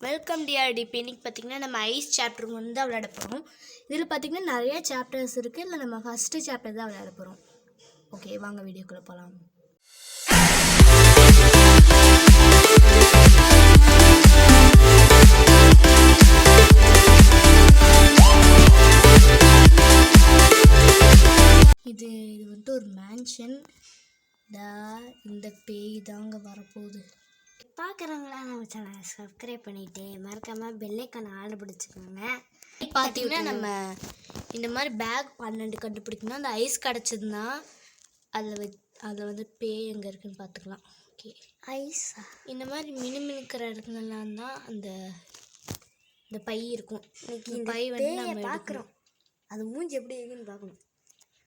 Welcome TRT இப்போ இன்றைக்கி பார்த்திங்கன்னா நம்ம ஐஸ் சாப்டர் வந்து தான் விளையாட போகிறோம் இதில் பார்த்தீங்கன்னா நிறைய சாப்டர்ஸ் இருக்குது இல்லை நம்ம ஃபஸ்ட்டு சாப்டர் தான் விளையாட போகிறோம் ஓகே வாங்க வீடியோக்குள்ளே போகலாம் இது இது வந்துட்டு ஒரு மேன்ஷன் இந்த பேய் தாங்க வரப்போகுது. பார்க்குறவங்களா நம்ம சேனலை சப்ஸ்கிரைப் பண்ணிட்டு மறக்காம பெல்லைக்கான ஆர்டர் பிடிச்சிக்கோங்க. பார்த்தீங்கன்னா நம்ம இந்த மாதிரி பேக் பன்னெண்டு கண்டுபிடிக்கணும் அந்த ஐஸ் கிடச்சதுன்னா அதில் வச் அதில் வந்து பேய் எங்கே இருக்குன்னு பார்த்துக்கலாம் ஓகே ஐஸா இந்த மாதிரி மினுமினுக்கிற இடத்துலலாம் தான் அந்த இந்த பை இருக்கும். இந்த பை வந்து நம்ம பார்க்குறோம் அது மூஞ்சி எப்படி இருக்குன்னு பார்க்கணும்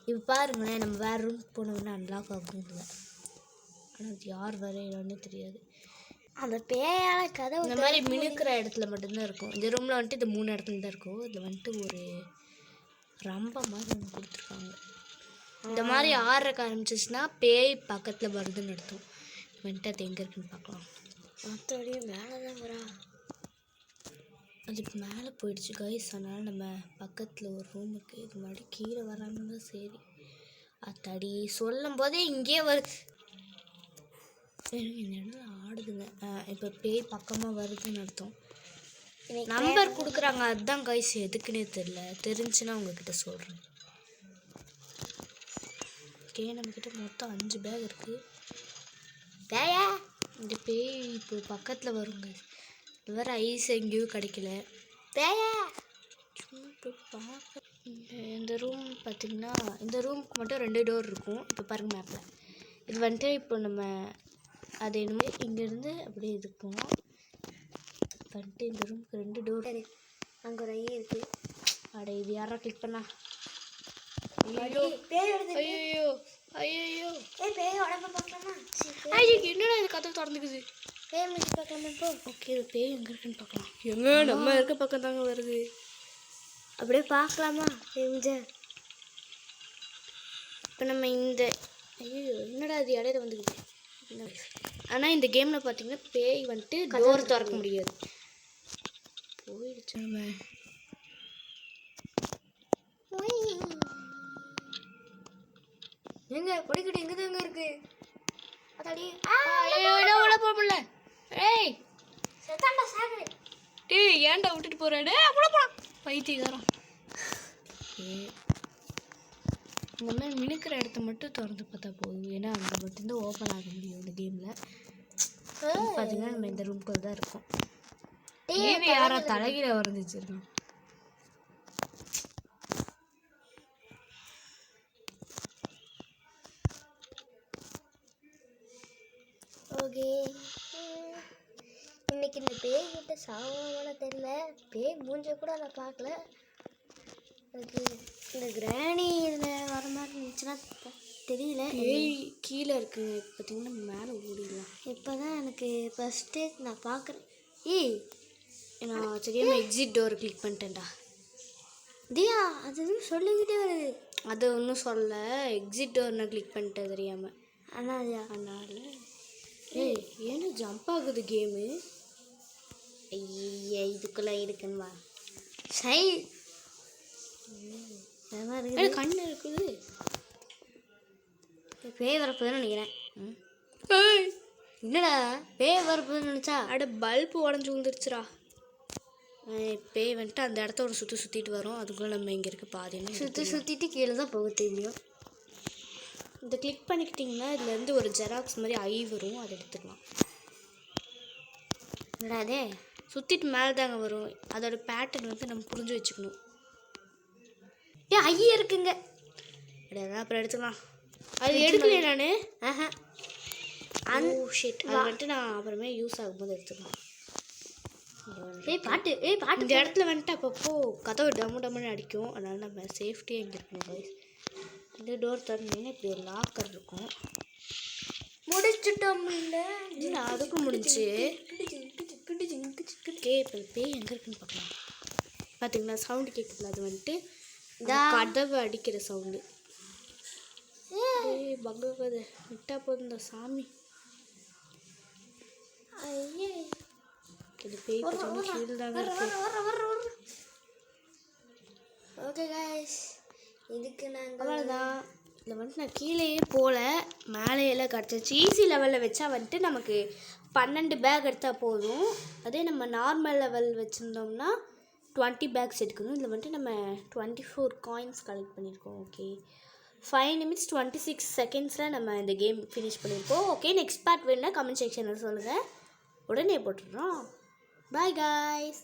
இப்போ பாருங்களேன் நம்ம வேறு ரூம் போனோம்னா அன்லாக் இல்லை. ஆனால் அது யார் வரையிலான்னு தெரியாது. அந்த பேயால கதவு இந்த மாதிரி மினுக்கிற இடத்துல மட்டும்தான் இருக்கும். இந்த ரூமில் வந்துட்டு இந்த மூணு இடத்துல தான் இருக்கும். இதில் வந்துட்டு ஒரு ரம்ப மாதிரி ஒன்று கொடுத்துருக்காங்க. இந்த மாதிரி ஆடுறக்க ஆரம்பிச்சிச்சுன்னா பேய் பக்கத்தில் வருதுன்னு அர்த்தம். வந்துட்டு அது எங்கே இருக்குன்னு பார்க்கலாம். மற்றபடி மேலே தான் வரா. அதுக்கு மேலே போயிடுச்சு கைஸ் அதனால் நம்ம பக்கத்தில் ஒரு ரூம் இருக்குது இது முன்னாடி கீழே வராமல் சரி. அத்தாடி சொல்லும் போதே இங்கேயே வருது. இந்த இடத்துல ஆடுதுங்க. இப்போ பேய் பக்கமாக வருதுன்னு அர்த்தம். நம்பர் கொடுக்குறாங்க. அதுதான் கைஸ் எதுக்குன்னே தெரில தெரிஞ்சுன்னா உங்ககிட்ட சொல்கிறேன் ஓகே நம்மக்கிட்ட மொத்தம் அஞ்சு பேக் இருக்குது பேயா? இந்த பேய் இப்போ பக்கத்தில் வருங்க. வேறு ஐஸ் எங்கேயும் கிடைக்கல. பேயா? பார்க்க இந்த இந்த ரூம் பார்த்திங்கன்னா இந்த ரூமுக்கு மட்டும் ரெண்டு டோர் இருக்கும். இப்போ பாருங்க மேப்பில் இது வந்துட்டு இப்போ நம்ம அது என்னமோ இங்கேருந்து அப்படியே இருக்கும். வந்துட்டு இந்த ரூமுக்கு ரெண்டு டோர் அங்கே ஒரு ஐ இருக்கு. அட இது யாரா கிளிக் பண்ணா? ஐயோ, ஐயோ. ஐயோ. ஐயோ என்னடா இது கதவு திறந்துக்குது? பேய் மூஞ்சி பார்க்கலாமா இப்போ ஓகே இது பேய் எங்கே இருக்குன்னு பார்க்கலாம். எங்க நம்ம இருக்க பக்கம் தாங்க வருது. அப்படியே பார்க்கலாமா மூஞ்ச? இப்போ நம்ம இந்த ஐயோ என்னடா இது இடையில வந்துக்குது. ஆனால் இந்த கேமில் பார்த்தீங்கன்னா பேய் வந்துட்டு டோர் திறக்க முடியாது. போயிடுச்சு. எங்க? படிக்கட்டு எங்க தாங்க இருக்கு? அதாடி. ஐயோ என்ன உள்ள போக முடியல ஏய். செத்தாண்டா சாகுது டேய் ஏன்டா விட்டுட்டு போற? டேய் அவ்வளோ போலாம் பைத்தியக்காரன். இந்த மாதிரி மினுக்கிற இடத்த மட்டும் திறந்து பார்த்தா போதும். ஏன்னா அங்கே மட்டும்தான் ஓப்பன் ஆக முடியும் இந்த கேமில் பார்த்தீங்கன்னா நம்ம இந்த ரூம்குள்ள தான் இருக்கோம். டிவி யாரோ தலைகீழ வரைஞ்சிச்சிருக்கோம் ஓகே. இன்னைக்கு இந்த பேய் கிட்ட சாவான தெரியல. பேய் மூஞ்ச கூட நான் பார்க்கல. இந்த கிராணி இதில் வர மாதிரி இருந்துச்சுன்னா தெ- தெரியல. கீழே இருக்கு. பார்த்தீங்கன்னா மேலே ஓடிடலாம். இப்போ தான் எனக்கு ஃபஸ்ட்டு நான் பார்க்குறேன் ஏய் நான் தெரியாமல் எக்ஸிட் டோர் கிளிக் பண்ணிட்டேன்டா. தியா அது எதுவும் சொல்லிக்கிட்டே வருது? அது ஒன்றும் சொல்ல எக்ஸிட் டோர் நான் கிளிக் பண்ணிட்டேன் தெரியாமல் ஆனால் அதனால ஏய் ஏன்னா ஜம்ப் ஆகுது கேமு ஐயா இதுக்குள்ளே இருக்குன்னு வா. சை. கண்ணு இருக்குது. பேய் வரப்போகுதுன்னு நினைக்கிறேன். என்னடா? பேய் வரப்போகுதுன்னு நினச்சா? அட பல்பு உடஞ்சி விழுந்துருச்சுடா. பேய் வந்துட்டு அந்த இடத்த ஒரு சுற்றி சுற்றிட்டு வரும். அதுக்குள்ளே நம்ம இங்கே இருக்க பாதின்னு சுற்றி சுற்றிட்டு கீழே தான் போக தெரியும்? இந்த கிளிக் பண்ணிக்கிட்டிங்கன்னா இதுலேருந்து ஒரு ஜெராக்ஸ் மாதிரி ஐ வரும். அதை எடுத்துக்கலாம். என்னடா அதே சுற்றிட்டு மேலே தாங்க வரும். அதோட பேட்டர்ன் வந்து நம்ம புரிஞ்சு வச்சுக்கணும். ஏ ஐயா இருக்குங்க. அப்புறம் எடுத்துக்கலாம். அது எடுக்கலையே நான்? ஆஹா. அன் ஷிட் அது வந்துட்டு நான் அப்புறமே யூஸ் ஆகும்போது எடுத்துக்கலாம். ஏய் பாட்டு ஏய் பாட்டு இந்த இடத்துல வந்துட்டு அப்பப்போ கதவு டம்மு டம்முன்னு அடிக்கும். அதனால நம்ம சேஃப்டியாக இங்கே இருக்கணும். இந்த டோர் திறந்தீங்கன்னா இப்படி ஒரு லாக்கர் இருக்கும். முடிச்சுட்டோம் இல்லை? அதுக்கும் முடிஞ்சு. ஓகே இப்போ பேய் எங்கே இருக்குன்னு பார்க்கலாம் பார்த்தீங்களா சவுண்டு கேட்குதுல அது வந்துட்டு கதவு அடிக்கிற சவுண்டு ஏய் பகவத விட்டா போதும் இந்த சாமி. இந்த பேய் ஓகே கைஸ் இதுக்கு நாங்கள் அவ்வளோதான் இதில் வந்துட்டு நான் கீழேயே போகல மேலே எல்லாம் கிடச்சிச்சு ஈஸி லெவலில் வச்சா வந்துட்டு நமக்கு பன்னெண்டு பேக் எடுத்தால் போதும். அதே நம்ம நார்மல் லெவல் வச்சுருந்தோம்னா டுவெண்ட்டி பேக்ஸ் எடுக்கணும். இதில் வந்துட்டு நம்ம டுவெண்ட்டி ஃபோர் காயின்ஸ் கலெக்ட் பண்ணியிருக்கோம் okay five minutes twenty six செகண்ட்ஸில் நம்ம இந்த கேம் ஃபினிஷ் பண்ணியிருக்கோம் ஓகே நெக்ஸ்ட் பார்ட் வேணுன்னா கமெண்ட் செக்ஷனில் சொல்லுங்கள் உடனே போட்டுடுறோம் பாய் காய்ஸ்